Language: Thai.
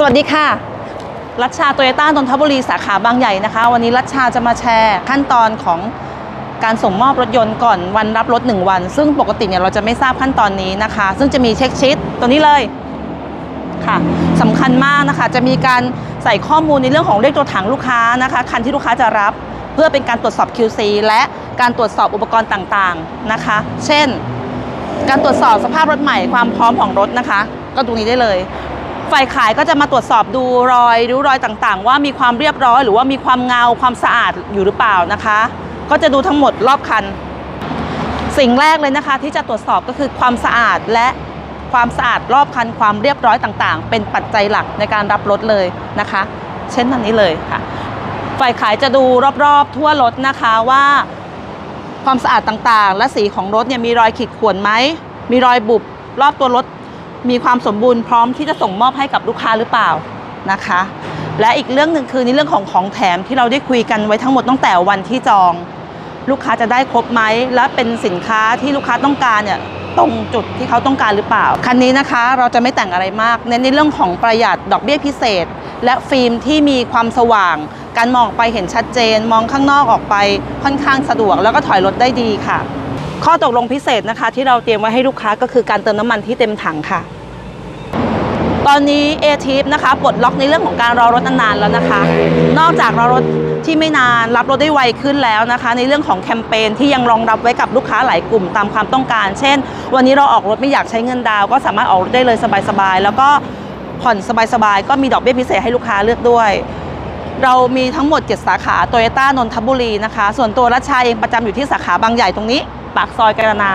สวัสดีค่ะ รัชชาโตโยต้านนทบุรีสาขาบางใหญ่นะคะ วันนี้รัชชาจะมาแชร์ขั้นตอนของการส่งมอบรถยนต์ก่อนวันรับรถ 1 วัน ซึ่งปกติเนี่ยเราจะไม่ทราบขั้นตอนนี้นะคะ ซึ่งจะมีเช็คชิทตัวนี้เลยค่ะสำคัญมากนะคะ จะมีการใส่ข้อมูลในเรื่องของเลขตัวถังลูกค้านะคะ คันที่ลูกค้าจะรับเพื่อเป็นการตรวจสอบ QC และการตรวจสอบอุปกรณ์ต่างๆนะคะ เช่น การตรวจสอบสภาพรถใหม่ความพร้อมของรถนะคะ ก็ดูนี้ได้เลย ฝ่ายขายก็จะมาตรวจสอบดูรอยริ้วรอยต่างๆ ว่ามีความเรียบร้อย หรือว่ามีความเงาความสะอาดอยู่หรือเปล่านะคะ ก็จะดูทั้งหมดรอบคัน สิ่งแรกเลยนะคะ ที่จะตรวจสอบก็คือความสะอาดและความสะอาดรอบคันความเรียบร้อยต่างๆ เป็นปัจจัยหลักในการรับรถเลยนะคะ เช่นอันนี้เลยค่ะ ฝ่ายขายจะดูรอบๆทั่วรถนะคะว่าความสะอาดต่างๆ และสีของรถเนี่ยมีรอยขีดข่วนไหมมีรอยบุบรอบตัวรถ มีความสมบูรณ์พร้อมที่จะส่งมอบให้กับลูกค้าหรือเปล่านะคะ และอีกเรื่องหนึ่งคือในเรื่องของของแถมที่เราได้คุยกันไว้ทั้งหมดตั้งแต่วันที่จอง ลูกค้าจะได้ครบไหมและเป็นสินค้าที่ลูกค้าต้องการเนี่ยตรงจุดที่เขาต้องการหรือเปล่า คันนี้นะคะเราจะไม่แต่งอะไรมาก เน้นในเรื่องของประหยัดดอกเบี้ยพิเศษ และฟิล์มที่มีความสว่าง การมองไปเห็นชัดเจน มองข้างนอกออกไปค่อนข้างสะดวก แล้วก็ถอยรถได้ดีค่ะ ข้อตกลงพิเศษนะคะ ที่เราเตรียมไว้ให้ลูกค้าก็คือการเติมน้ำมันที่เต็มถังค่ะ ตอนนี้ a t i p นะคะปลดล็อกในเรื่องของการรอรถนานๆแล้วนะคะ นอกจากรอรถที่ไม่นานรับรถได้ไวขึ้นแล้วนะคะ ในเรื่องของแคมเปญที่ยังรองรับไว้กับลูกค้าหลายกลุ่มตามความต้องการ เช่น วันนี้เราออกรถไม่อยากใช้เงินดาว ก็สามารถออกรถได้เลยสบายๆแล้วก็ผ่อนสบายๆก็มีดอกเบี้ยพิเศษให้ลูกค้าเลือกด้วยเรามีทั้งหมด 7 สาขาโตโยต้านนทบุรีนะคะ ส่วนตัวรัชชาเองประจำอยู่ที่สาขาบางใหญ่ตรงนี้ ปากซอยกาญนา